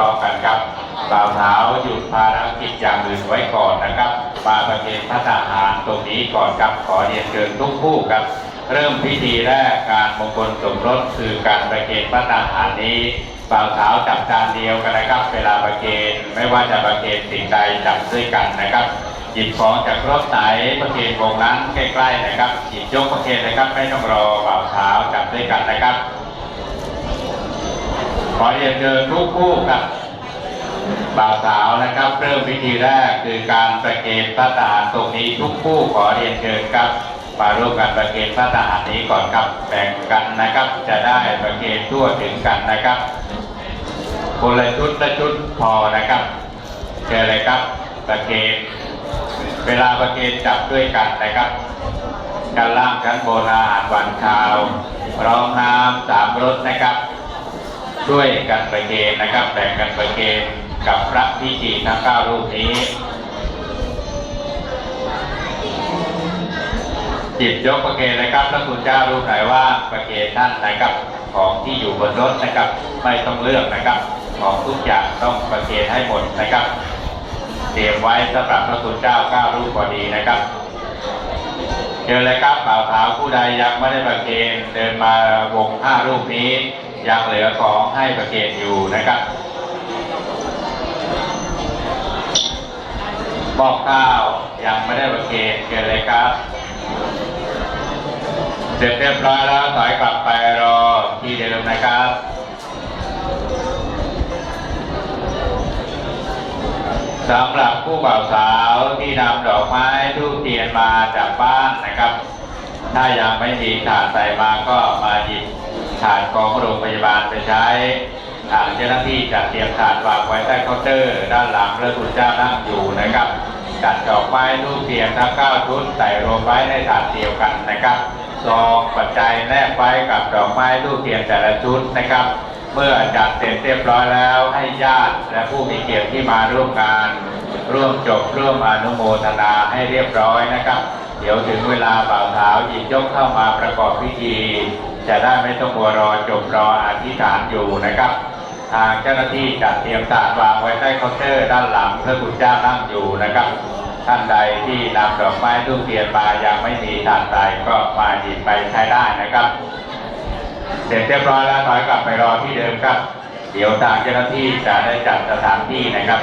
ร้อมกันครับบ่าวสาวหยุดภารกิจอย่างอื่นไว้ก่อนนะครับมาประเคนพระทหารตรงนี้ก่อนครับขอเรียนเชิญทุกคู่ครับ เริ่มพิธีแรกการมงคลสมรสคือการประเคนพระทหารนี้บ่าวสาวจับจานเดียวกันนะครับ เวลาประเคนไม่ว่าจะประเคนสิ่งใดจับด้วยกันนะครับหยิบของจากรถไหนประเคนวงนั้นใกล้ๆนะครับหยิบยกประเคนนะครับไม่ต้องรอบ่าวสาวจับด้วยกันนะครับ อเรียนเชิญทุกคู่กับบ่าวสาวนะครับ เริ่มพิธีแรกคือการประเคนพระทหารตรงนี้ทุกคู่ขอเรียนเชิญครับมาร่วมกันประเคนพระทหารนี้ก่อนครับแบ่งกันนะครับ จะได้ประเคนทั่วถึงกันนะครับคนละชุดละชุดพอนะครับเชิญเลยครับประเคนเวลาประเคนจับด้วยกันนะครับชั้นล่างชั้นบนอาหารหวานคาวร้อมน้ำสามรสนะครับ ช่วยกันประเคนนะครับแบ่งกันประเคนกับพระพิจีทั้งเก้ารูปนี้จิบยกประเคนนะครับพระคุณเจ้ารูปไหนว่าประเคนท่านนะครับของที่อยู่บนรถนะครับ ไม่ต้องเลือกนะครับ ของทุกอย่างต้องประเคนให้หมดนะครับเตรียมไว้สำหรับพระคุณเจ้าเก้ารูปพอดีนะครับเชิญเลยครับบ่าวสาวผู้ใดยังไม่ได้ประเคนเดินมาวงห้ารูปนี้ ยังเหลือของให้ประเคนอยู่นะครับบอกข้าวยังไม่ได้ประเคนเชิญเลยครับ เสร็จเรียบร้อยแล้วถอยกลับไปรอที่เดิมนะครับ สำหรับผู้บ่าวสาวที่นำดอกไม้ทูบเทียนมาจากบ้านนะครับ ถ้ายังไม่มีถาดใส่มาก็มาหยิบ ถาดของโรงพยาบาลไปใช้ทางเจ้าหน้าที่จัดเตรียมถาดวางไว้ใต้เคาน์เตอร์ ด้านหลังพระคุณเจ้านั่งอยู่นะครับจัดดอกไม้ทูบเทียนทั้งเก้าชุดใส่รวมไว้ในถาดเดียวกันนะครับซองปัจจัยแนบไว้กับดอกไม้ทูบเทียนแต่ละชุดนะครับ เมื่อจัดเสร็จเรียบร้อยแล้วให้ญาติและผู้มีเกียรติที่มาร่วมงาน ร่วมจบร่วมอนุโมทนาให้เรียบร้อยนะครับ เดี๋ยวถึงเวลาบ่าวสาวหยิบยกเข้ามาประกอบพิธี จะได้ไม่ต้องมัวรอจบรออธิษฐานอยู่นะครับ ทางเจ้าหน้าที่จัดเตรียมถาดวางไว้ใต้เคาน์เตอร์ด้านหลังเพระคุณเจ้านั่งอยู่นะครับ ท่านใดที่นำดอกไม้ทูบเทียนมายังไม่มีถาดใส่ก็มาหยิบไปใช้ได้นะครับ เสร็จเรียบร้อยแล้วถอยกลับไปรอที่เดิมครับ เดี๋ยวทางเจ้าหน้าที่จะได้จัดสถานที่นะครับ